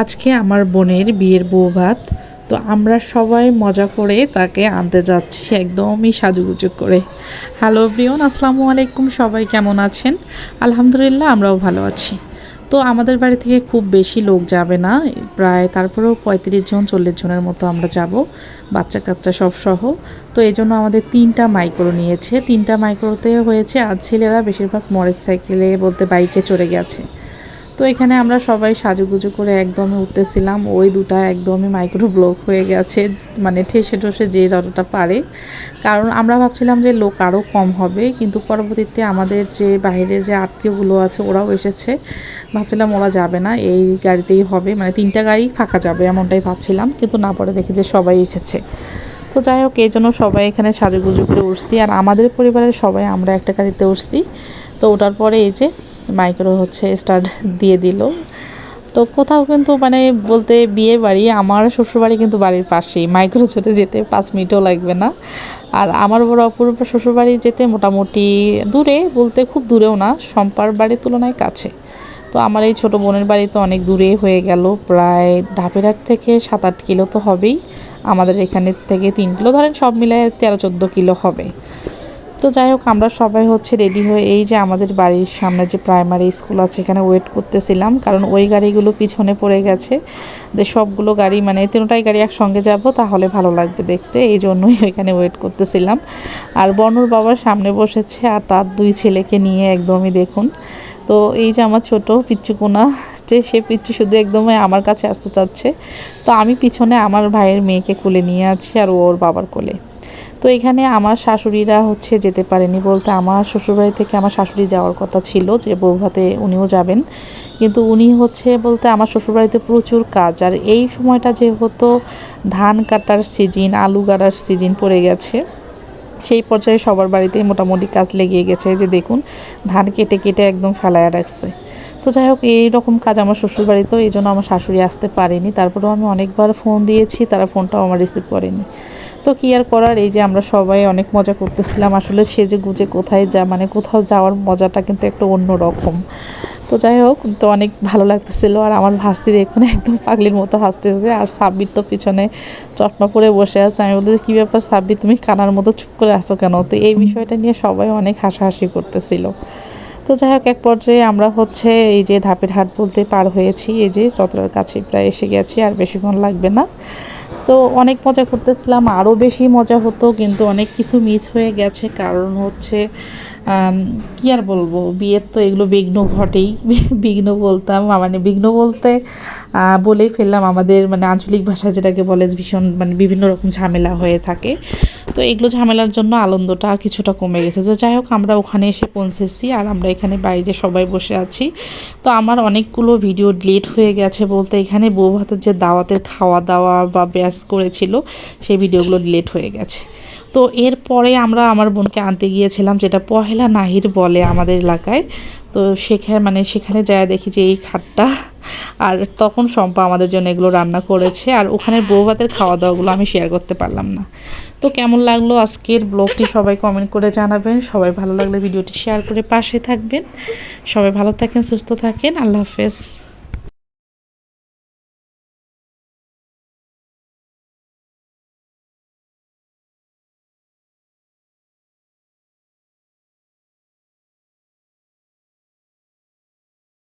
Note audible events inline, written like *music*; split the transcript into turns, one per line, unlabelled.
আজকে আমার বোনের বিয়ের বউ ভাত, তো আমরা সবাই মজা করে তাকে আনতে যাচ্ছি একদমই সাজুগুজু করে। হ্যালো প্রিয়ন আসসালামু আলাইকুম, সবাই কেমন আছেন? আলহামদুলিল্লাহ, আমরাও ভালো আছি। তো আমাদের বাড়ি থেকে খুব বেশি লোক যাবে না, প্রায় তারপরেও পঁয়ত্রিশ জন, চল্লিশ জনের মতো আমরা যাব, বাচ্চা কাচ্চা সব সহ। তো এই জন্য আমাদের তিনটা মাইক্রো নিয়েছে। তিনটা মাইক্রোতে হয়েছে, আর ছেলেরা বেশিরভাগ মোটর সাইকেলে বলতে বাইকে চড়ে গেছে। তো এখানে আমরা সবাই সাজুগুজু করে একদমই উঠতেছিলাম। ওই দুটা একদমই মাইক্রো ব্লক হয়ে গেছে মানে ঠেসে ঠসে যে যতটা পারে। কারণ আমরা ভাবছিলাম যে লোক আরও কম হবে, কিন্তু পরবর্তীতে আমাদের যে বাইরের যে আত্মীয়গুলো আছে, ওরাও এসেছে। ভাবছিলাম ওরা যাবে না, এই গাড়িতেই হবে মানে তিনটা গাড়ি ফাঁকা যাবে এমনটাই ভাবছিলাম, কিন্তু না পরে দেখি যে সবাই এসেছে। তো যাই হোক, এই জন্য সবাই এখানে সাজুগুজু করে উঠছি, আর আমাদের পরিবারের সবাই আমরা একটা গাড়িতে উঠছি। তো ওটার পরে এই যে মাইক্রো হচ্ছে স্টার্ট দিয়ে দিল। তো কোথাও কিন্তু মানে বলতে বিয়ে বাড়ি, আমার শ্বশুরবাড়ি কিন্তু বাড়ির পাশেই। মাইক্রো ছোটে যেতে পাঁচ মিনিটও লাগবে না। আর আমার বড় অপূর্ব শ্বশুরবাড়ি যেতে মোটামুটি দূরে, বলতে খুব দূরেও না সম্পার বাড়ির তুলনায় কাছে। তো আমার এই ছোটো বোনের বাড়ি তো অনেক দূরে হয়ে গেল, প্রায় ঢাপিরহাট থেকে সাত আট কিলো তো হবেই। আমাদের এখানের থেকে তিন কিলো, ধরেন সব মিলে তেরো চোদ্দ কিলো হবে। তো যাই হোক, আমরা সবাই হচ্ছে রেডি হয়ে এই যে আমাদের বাড়ির সামনে যে প্রাইমারি স্কুল আছে, এখানে ওয়েট করতেছিলাম। কারণ ওই গাড়িগুলো পিছনে পড়ে গেছে। যে সবগুলো গাড়ি মানে তিনটাই গাড়ি একসঙ্গে যাব, তাহলে ভালো লাগবে দেখতে। এই জন্যই ওইখানে ওয়েট করতেছিলাম। আর বর্ণর বাবার সামনে বসেছে, আর তার দুই ছেলেকে নিয়ে একদমই দেখুন। তো এই যে আমার ছোট পিচ্চুকোনা যে সে পিচ্চু শুধু একদমই আমার কাছে আসতে চাচ্ছে। তো আমি পিছনে আমার ভাইয়ের মেয়েকে কোলে নিয়ে আছি আর ওর বাবার কোলে। তো এখানে আমার শাশুড়িরা হচ্ছে যেতে পারেনি বলতে আমার শ্বশুরবাড়ি থেকে আমার শাশুড়ি যাওয়ার কথা ছিল যে বৌভাতে উনিও যাবেন। কিন্তু উনি হচ্ছে বলতে আমার শ্বশুরবাড়িতে প্রচুর কাজ আর এই সময়টা যেহেতু ধান কাটার সিজন, আলু গাড়ার সিজন পড়ে গেছে, সেই পর্যায়ে সবার বাড়িতে মোটামুটি কাজ লেগে গেছে। যে দেখুন, ধান কেটে কেটে একদম ফেলায় রাখছে। তো যাই হোক এইরকম কাজ আমার শ্বশুরবাড়িতেও, এই জন্য আমার শাশুড়ি আসতে পারেনি। তারপরেও আমি অনেকবার ফোন দিয়েছি, তারা ফোনটাও আমার রিসিভ করেনি। তো কি আর করার? এই যে আমরা সবাই অনেক মজা করতেছিলাম। আসলে সেজে গুজে কোথায় যা মানে কোথাও যাওয়ার মজাটা কিন্তু একটু অন্য রকম। তো যাই হোক, তো অনেক ভালো লাগতেছিল। আর আমার ভাস্তি দেখুন একদম পাগলির মতো হাসতেছে। আর সাব্বির তো পিছনে চশমা পরে বসে আছে। আমি বলতে কী ব্যাপার সাব্বির, তুমি কানার মতো চুপ করে আসো কেন? তো এই বিষয়টা নিয়ে সবাই অনেক হাসাহাসি করতেছিল। তো যাই হোক, এক পর্যায়ে আমরা হচ্ছে এই যে ধাপের হাট বলতে পার হয়েছি। এই যে চত্বরের কাছে প্রায় এসে গেছি। আর বেশিক্ষণ লাগবে না। তো অনেক মজা করতেছিলাম আরও বেশি মজা হতো, কিন্তু অনেক কিছু মিস হয়ে গেছে। কারণ হচ্ছে কী আর বলব? বিয়ের তো এগুলো বিঘ্ন ঘটেই। *laughs* বিঘ্ন বলতাম মানে বিঘ্ন বলতে বলেই ফেললাম। আমাদের মানে আঞ্চলিক ভাষা যেটাকে বলে, ভীষণ মানে বিভিন্ন রকম ঝামেলা হয়ে থাকে। তো এগুলো ঝামেলার জন্য আনন্দটা কিছুটা কমে গেছে। তো যাই হোক, আমরা ওখানে এসে পৌঁছেছি আর আমরা এখানে বাইরে সবাই বসে আছি। তো আমার অনেকগুলো ভিডিও ডিলিট হয়ে গেছে বলতে এখানে। বউ ভাতের যে দাওয়াতের খাওয়া দাওয়া বা ব্যাস করেছিল, সেই ভিডিওগুলো ডিলিট হয়ে গেছে। তো এরপরে আমরা আমার বোনকে আনতে গিয়েছিলাম, যেটা পহেলা নাহির বলে আমাদের এলাকায়। তো সেখানে মানে সেখানে যায় দেখি যে এই খাটটা, আর তখন শম্পা আমাদের জন্য এগুলো রান্না করেছে, আর ওখানে বউ ভাতের খাওয়া দাওয়াগুলো আমি শেয়ার করতে পারলাম না। তো কেমন লাগল আজকের ব্লগটি সবাই কমেন্ট করে জানাবেন। সবাই ভালো লাগলে ভিডিওটি শেয়ার করে পাশে থাকবেন। সবাই ভালো থাকেন, সুস্থ থাকেন। আল্লাহ হাফেজ।